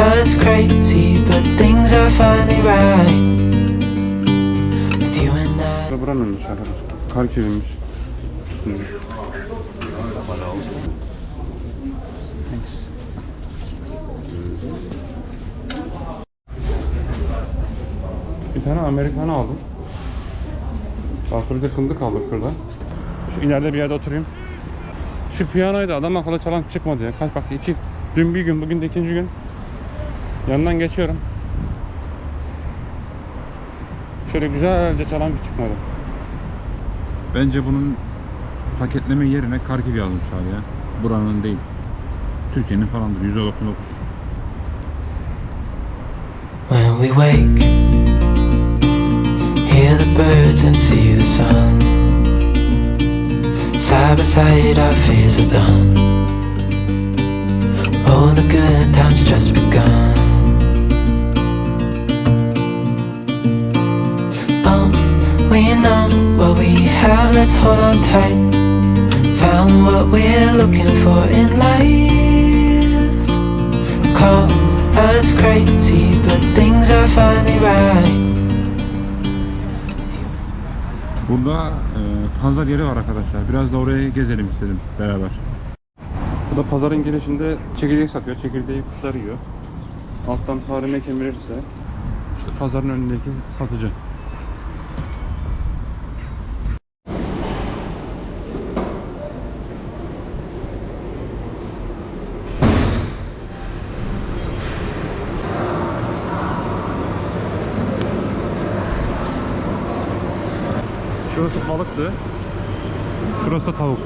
us crazy, but things are finally right. With you and I. Bir tane Amerikanı aldım. Daha sonra bir de fındık aldım şurada. Şu ileride bir yerde oturayım. Şu piyanoyu da adam akıllı çalan çıkmadı ya. Kaç bak iki, dün bir gün, bugün de ikinci gün. Yanından geçiyorum. Şöyle güzelce çalan bir çıkmadı. Bence bunun paketleme yerine Karkiv yazmışlar ya. Buranın değil. Türkiye'nin falandır. %99. When we wake, hear the birds and see the sun. Side by side, our fears are done. Oh, the good times just begun. We know what we have, let's hold on tight. Found what we're looking for in life. Call us crazy, but things are finally right. Burada e, pazar yeri var arkadaşlar. Biraz da oraya gezelim istedim beraber. Bu da pazarın girişinde çekirdek satıyor. Çekirdeği kuşlar yiyor. Alttan fareme kemirirse işte pazarın önündeki satıcı. Şurası balıktı. Şurası da tavuk.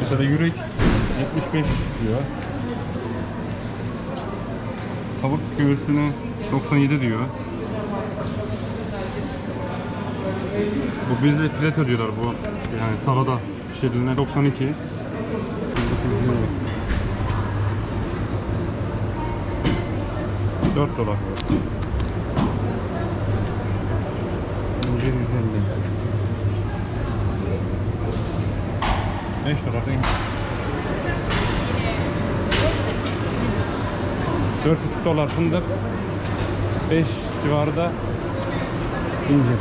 Mesela yürek 75 diyor. Göğsüne 97 diyor. Bu bizde fileto diyorlar bu. Yani tavada pişirilene 92. 4 dolar. İncir 150. 5 dolar değil mi? 4,5 dolar fındık 5 civarında incir.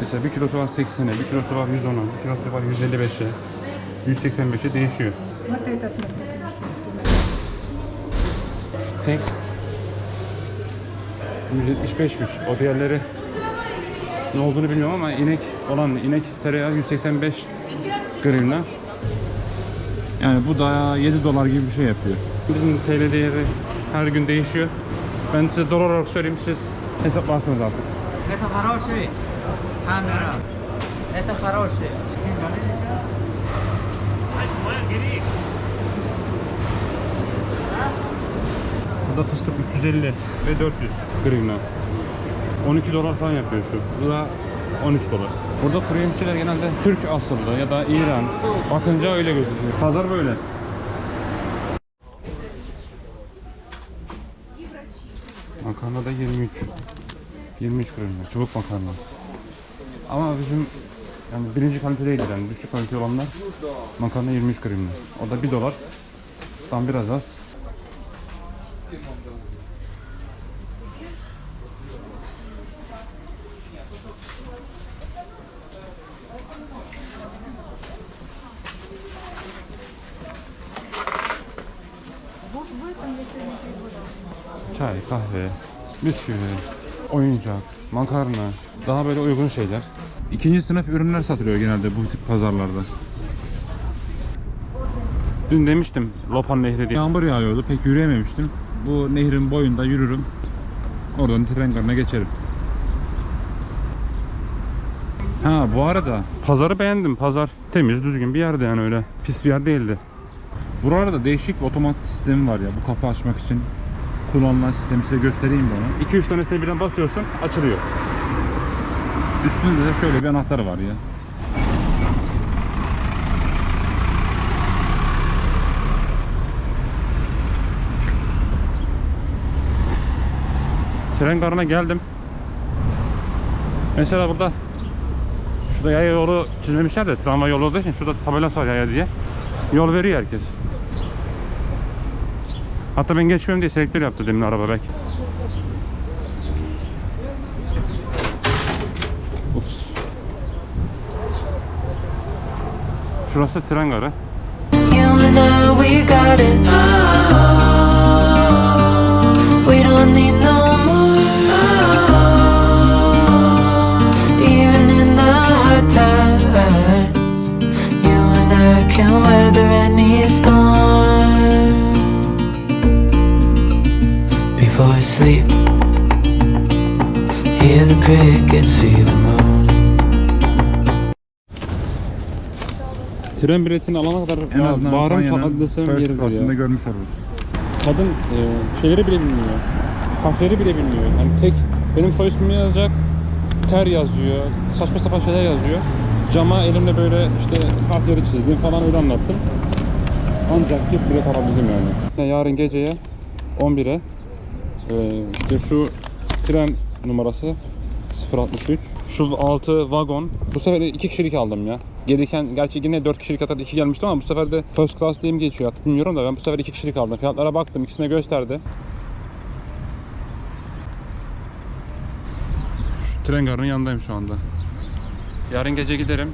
Mesela bir kilosu var 80'e, bir kilosu var 110'a, bir kilosu var 155'e, 185'e değişiyor. Tek 175'miş. O diğerleri ne olduğunu bilmiyorum ama inek olan inek tereyağı 185 grivna. Yani bu da 7 dolar gibi bir şey yapıyor. Bizim TL değeri her gün değişiyor. Ben size dolar olarak söyleyeyim siz hesaplarsınız artık. Это хороший камера. Это хороший. Bu da fıstık 350 ve 400 grivna. 12 dolar falan yapıyor şu. Bu da 13 dolar. Burada kuru yemişçiler genelde Türk asıllı ya da İran. Bakınca öyle gözüküyor. Pazar böyle. Makarna da 23. 23 grivna. Çubuk makarna. Ama bizim yani birinci kalite değil yani düşük kalite olanlar makarna 23 grivna. O da 1 dolar. Tam biraz az. Bisküvi, oyuncak, makarna, daha böyle uygun şeyler. İkinci sınıf ürünler satılıyor genelde bu tip pazarlarda. Dün demiştim Lopan Nehri diye. Yağmur yağıyordu pek yürüyememiştim. Bu nehrin boyunda yürürüm. Oradan tren garına geçerim. Ha bu arada pazarı beğendim. Pazar temiz düzgün bir yerde yani öyle pis bir yer değildi. Buralarda değişik bir otomat sistemi var ya bu kapı açmak için kullanılan sistemi size göstereyim bana. 2-3 tanesine birden basıyorsun açılıyor. Üstünde de şöyle bir anahtarı var ya. Tren garına geldim. Mesela burada Şurada yaya yolu çizmemişler de tramvay yolu olduğu için şurada tabela var yaya diye. Yol veriyor herkes. Hatta ben geçmiyorum diye selektör yaptı demin araba belki. Ups. Şurası tren garı. We got it. We don't need Tren biletini alana kadar En azından bağrım Almanya'nın çatladı desem first yeridir ya. görmüş oluruz. Kadın e, şeyleri bile bilmiyor. Harfleri bile bilmiyor. Yani tek benim soy ismimi yazacak. Ter yazıyor. Saçma sapan şeyler yazıyor. Cama elimle böyle işte harfleri çizdim falan öyle anlattım. Ancak git bilet alabildim yani. Yarın geceye 11'e e, işte şu tren numarası 063. Şu 6 vagon. Bu sefer de 2 kişilik aldım ya. Gelirken gerçi yine 4 kişilik hatta 2 gelmişti ama bu sefer de first class diye mi geçiyor artık bilmiyorum da ben bu sefer 2 kişilik aldım. Fiyatlara baktım ikisine gösterdi. Şu tren garının yanındayım şu anda. Yarın gece giderim.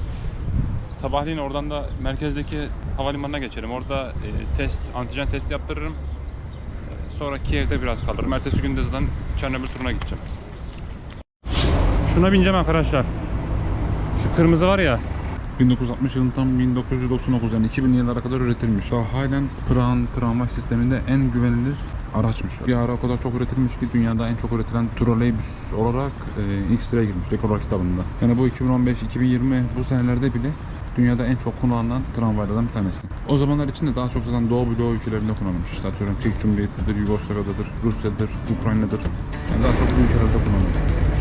Sabahleyin oradan da merkezdeki havalimanına geçerim. Orada e, test, antijen testi yaptırırım. Sonra Kiev'de biraz kalırım. Ertesi gün de zaten Çernobil turuna gideceğim. Şuna bineceğim arkadaşlar. Şu kırmızı var ya. 1960 yılından 1999 yani 2000 yıllara kadar üretilmiş. Daha halen Praha'nın tramvay sisteminde en güvenilir araçmış. Bir ara o kadar çok üretilmiş ki dünyada en çok üretilen troleybüs olarak e, ilk sıraya girmiş rekorlar kitabında. Yani bu 2015-2020 bu senelerde bile dünyada en çok kullanılan tramvaylardan bir tanesi. O zamanlar için de daha çok zaten Doğu bloğu ülkelerinde kullanılmış. İşte atıyorum Çek Cumhuriyeti'dir, Yugoslavya'dadır, Rusya'dır, Ukrayna'dır. Yani daha çok bu ülkelerde kullanılıyor.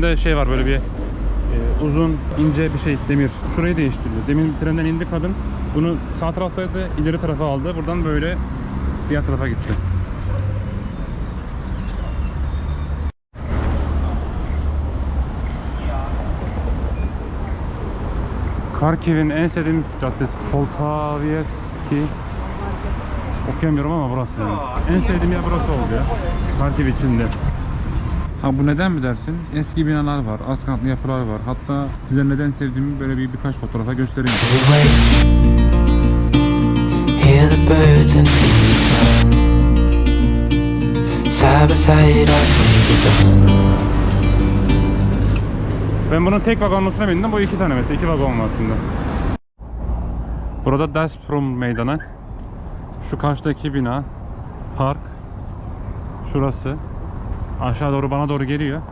trende şey var böyle bir e, uzun ince bir şey demir. Şurayı değiştiriyor. Demin trenden indi kadın. Bunu sağ taraftaydı ileri tarafa aldı. Buradan böyle diğer tarafa gitti. Karkiv'in en sevdiğim caddesi Poltavieski okuyamıyorum ama burası. En sevdiğim yer burası oldu ya. Karkiv içinde. Ha bu neden mi dersin? Eski binalar var, az katlı yapılar var. Hatta size neden sevdiğimi böyle bir birkaç fotoğrafa göstereyim. Ben bunun tek vagonlusuna bindim. Bu iki tane mesela. iki vagon var aslında. Burada Gazprom meydanı. Şu karşıdaki bina. Park. Şurası. Aşağı doğru bana doğru geliyor.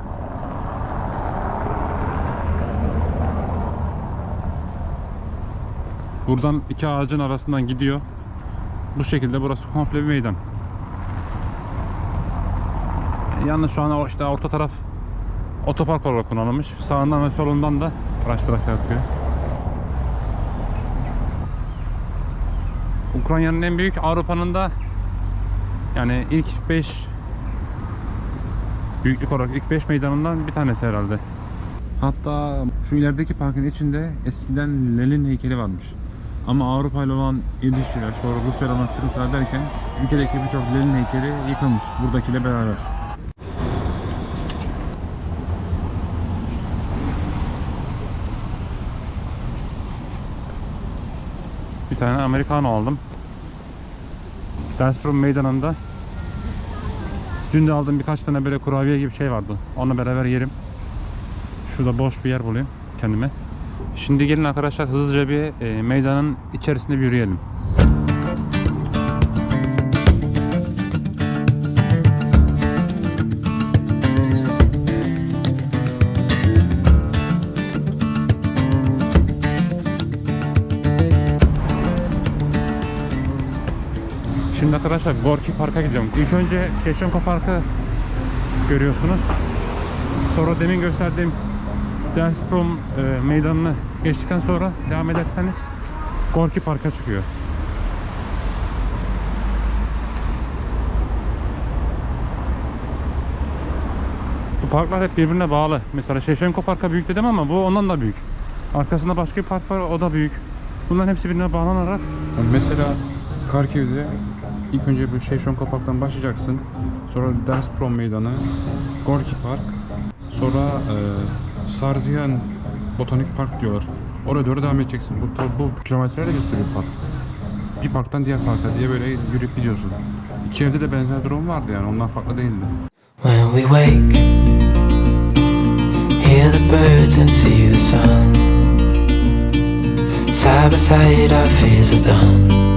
Buradan iki ağacın arasından gidiyor. Bu şekilde burası komple bir meydan. Yalnız şu an işte orta taraf otopark olarak kullanılmış. Sağından ve solundan da araç trafiği akıyor. Ukrayna'nın en büyük Avrupa'nın da yani ilk 5 büyüklük olarak ilk 5 meydanından bir tanesi herhalde. Hatta şu ilerideki parkın içinde eskiden Lenin heykeli varmış. Ama Avrupa ile olan ilişkiler, sonra Rusya ile olan sıkıntılar derken ülkedeki birçok Lenin heykeli yıkılmış buradakiyle beraber. Bir tane Americano aldım. Gazprom meydanında. Dün de aldığım birkaç tane böyle kurabiye gibi şey vardı. Onunla beraber yerim. Şurada boş bir yer bulayım kendime. Şimdi gelin arkadaşlar hızlıca bir e, meydanın içerisinde bir yürüyelim. Arkadaşlar Gorki Park'a gidiyorum. İlk önce Şeşenko Park'ı görüyorsunuz. Sonra demin gösterdiğim Gazprom e, meydanını geçtikten sonra devam ederseniz Gorki Park'a çıkıyor. Bu parklar hep birbirine bağlı. Mesela Şeşenko Park'a büyük dedim ama bu ondan da büyük. Arkasında başka bir park var o da büyük. Bunların hepsi birbirine bağlanarak Mesela Karkiv'de ilk önce bu Şeşonko Park'tan başlayacaksın. Sonra Gazprom Meydanı, Gorki Park, sonra e, Sarziyan Botanik Park diyorlar. Oraya doğru devam edeceksin. Bu, bu kilometreyle gösteriyor park. Bir parktan diğer parka diye böyle yürüyüp gidiyorsun. İki evde de benzer durum vardı yani ondan farklı değildi. When we wake, hear the birds and see the sun. Side by side, our fears are done.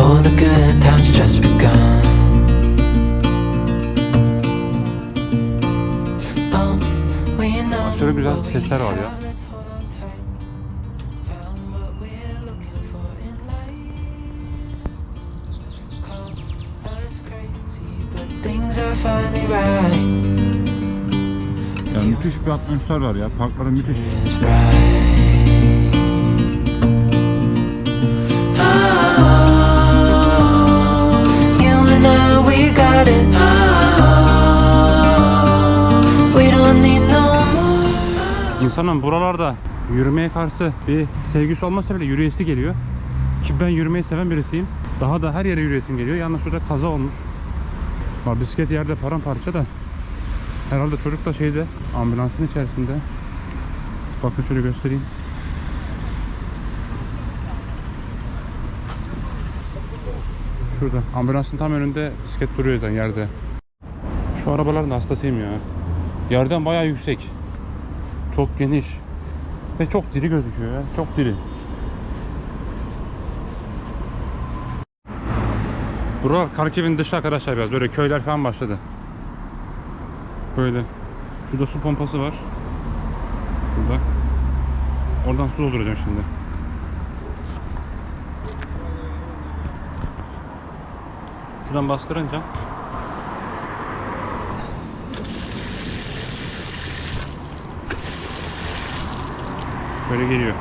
Oh, the good times just begun. Oh, Aşırı güzel sesler var ya. Yani müthiş bir atmosfer var ya. Parkların müthiş. Got it. We don't need no more. İnsanın buralarda yürümeye karşı bir sevgisi olmasa bile yürüyesi geliyor. Ki ben yürümeyi seven birisiyim. Daha da her yere yürüyesim geliyor. Yalnız şurada kaza olmuş. Var bisiklet yerde paramparça da. Herhalde çocuk da şeyde ambulansın içerisinde. Bakın şöyle göstereyim. Şurada ambulansın tam önünde bisiklet duruyor zaten yerde. Şu arabaların hastasıyım ya. Yerden bayağı yüksek. Çok geniş. Ve çok diri gözüküyor ya. Çok diri. Buralar Karkiv'in dışı arkadaşlar biraz. Böyle köyler falan başladı. Böyle. Şurada su pompası var. Şurada. Oradan su dolduracağım şimdi. Şuradan bastırınca böyle geliyor.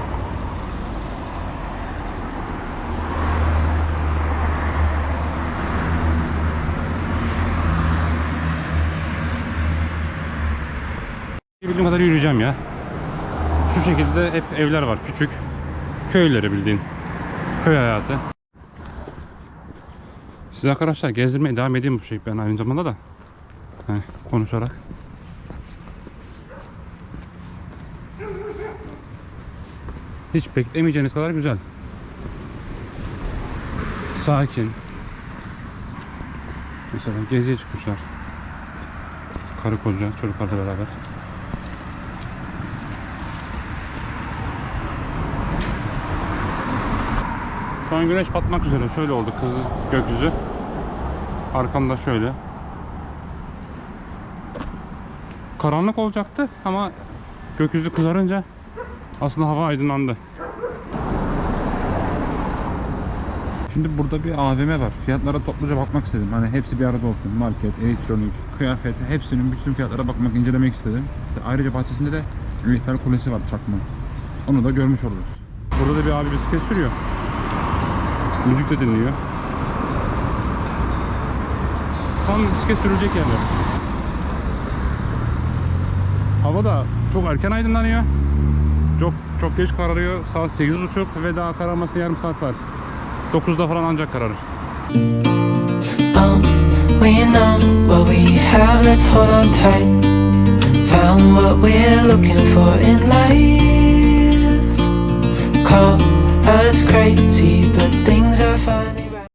Bildiğim kadar yürüyeceğim ya. Şu şekilde hep evler var küçük. Köyleri bildiğin. Köy hayatı. Size arkadaşlar gezdirmeye devam edeyim bu şey ben aynı zamanda da. Hani konuşarak. Hiç beklemeyeceğiniz kadar güzel. Sakin. Mesela geziye çıkmışlar. Karı koca çocuklarla beraber. Şu an güneş batmak üzere. Şöyle oldu kızı gökyüzü. Arkamda şöyle. Karanlık olacaktı ama gökyüzü kızarınca aslında hava aydınlandı. Şimdi burada bir AVM var. Fiyatlara topluca bakmak istedim. Hani hepsi bir arada olsun. Market, elektronik, kıyafet hepsinin bütün fiyatlara bakmak, incelemek istedim. Ayrıca bahçesinde de Eiffel Kulesi var çakma. Onu da görmüş oluruz. Burada da bir abi bisiklet sürüyor. Müzik de dinliyor. Tam bisiklet sürülecek yerler. Hava da çok erken aydınlanıyor. Çok çok geç kararıyor. Saat 8.30 ve daha kararması yarım saat var. 9'da falan ancak kararır. Um, we know what we have, let's hold on tight. Found what we're looking for in life. Call us crazy, but things are fine.